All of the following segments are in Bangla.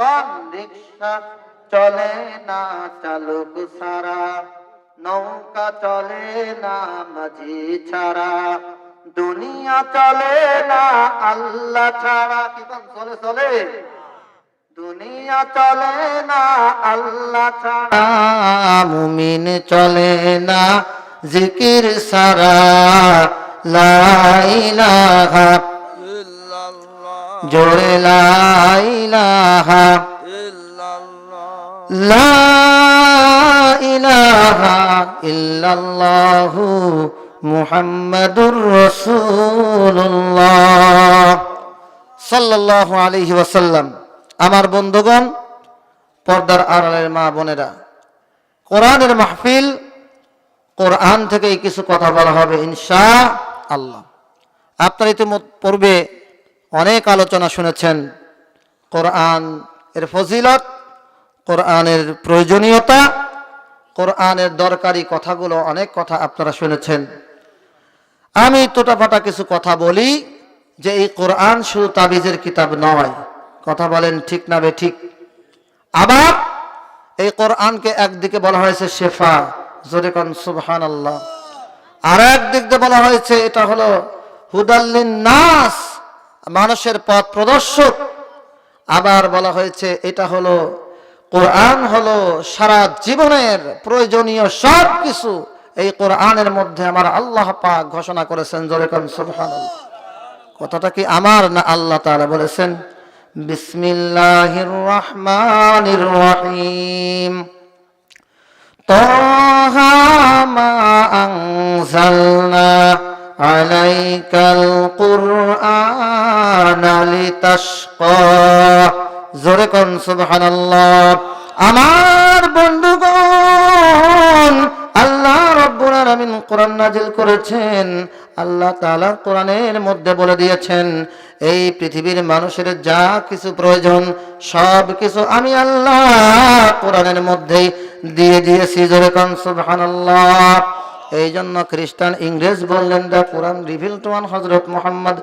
এখন রিক্সা চলে না চালক সারা, নৌকা চলে না মাঝি ছাড়া, দুনিয়া চলে না আল্লাহ ছাড়া। কি চলে চলে। দুনিয়া চলে না আল্লাহ ছাড়া, মুমিন চলে না জিকির সারা। লা ইলাহা জোরে লা ইলাহা লা ইলাহা ইল্লাল্লাহু মুহাম্মাদুর রাসূলুল্লাহ। সাল্লাল্লাহু আলাইহি আমার বন্ধুগণ, পর্দার আড়ালের মা বোনেরা, কোরআনের মাহফিল, কোরআন থেকেই কিছু কথা বলা হবে ইনশা আল্লাহ। আপনারা ইতিপূর্বে অনেক আলোচনা শুনেছেন। কোরআন এর ফজিলত, কোরআনের প্রয়োজনীয়তা, কোরআনের দরকারি কথাগুলো অনেক কথা আপনারা শুনেছেন। আমি তোটাফাটা কিছু কথা বলি যে এই কোরআন শুধু তাবিজের কিতাব নয়। কথা বলেন ঠিক না বে ঠিক? আবার এই কোরআনকে একদিকে বলা হয়েছে শেফা, জোরে কন সুবহান আল্লাহ আর একদিক দিয়ে বলা হয়েছে এটা হলো হুদাল্লিন নাস মানুষের পথ প্রদর্শক আবার বলা হয়েছে এটা হলো কোরআন হলো সারা জীবনের প্রয়োজনীয় সব কিছু এই কোরআনের মধ্যে আমার আল্লাহ পাক ঘোষণা করেছেন জোরে কন সুবহান কথাটা কি আমার না আল্লাহ তাআলা বলেছেন বিসমিল্লাহির রহমানির রহিম طه ما أنزلنا عليك القرآن لتشقى জোরে কোন সুবহানাল্লাহ আমার বন্ধুগণ আল্লাহ রব্বুল আলামিন কোরআন নাজিল করেছেন আল্লাহ তাআলা কোরআনের মধ্যে বলে দিয়েছেন এই পৃথিবীর মানুষের যা কিছু প্রয়োজন সব কিছু আমি আল্লাহ কোরআনের মধ্যেই দিয়ে দিয়েছি জোরে কোন সুবহানাল্লাহ এই জন্য খ্রিস্টান ইংরেজ বললেন the Quran reveal to one Hazrat Mohammad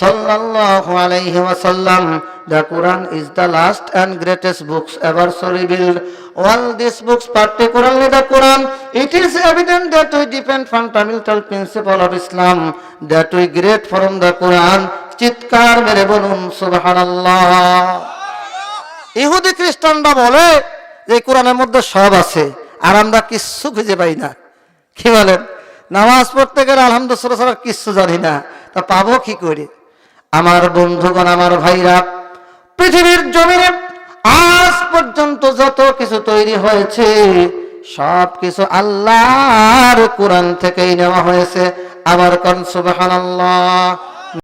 সাল্লাল্লাহু আলাইহি ওয়াসাল্লাম। The Quran is the last and greatest books ever so revealed all these books particularly the Quran it is evident that we depend fundamental principle of Islam, that we great from the Quran চিৎকার মেরে বলুন, সুবহানাল্লাহ। ইহুদি খ্রিস্টানরা বলে যে কোরআনের মধ্যে সব আছে, আর আমরা কিচ্ছু খুঁজে পাই না। কি বলেন? নামাজ পড়তে গেলে আলহামদুলিল্লাহ ছাড়া কিচ্ছু জানি না। তা পাবো কি করে? আমার বন্ধুগণ, আমার ভাইরা, পৃথিবীর জমিনে আজ পর্যন্ত যত কিছু তৈরি হয়েছে, সব কিছু আল্লাহর কোরআন থেকেই নেওয়া হয়েছে। আবার কন সুবহানাল্লাহ।